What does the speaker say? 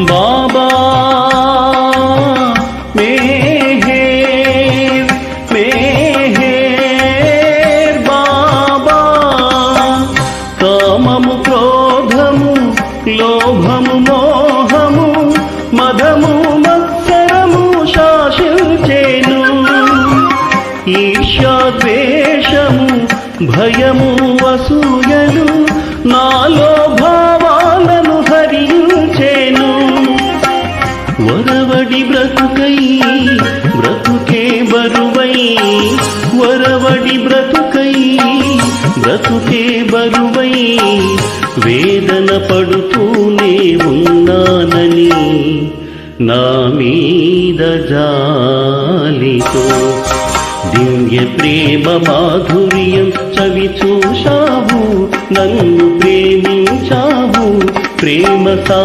బాబా మేహేర్ మేహేర్ బాబా. కామము క్రోధము లోభము మోహము మదము మత్సరము శాసించేను. ఈర్ష్యాద్వేషము భయము అసూయలు నాలో భావాలను వరవడి బ్రతుకై బ్రతుకే బరువై వరవడి బ్రతుకై బ్రతుకే బరువై వేదన పడుతూనే ఉన్నానని నా మీద జాలితో. దివ్య ప్రేమ మాధుర్యం చవి చూశావు నన్ను ప్రేమించావు ప్రేమ సా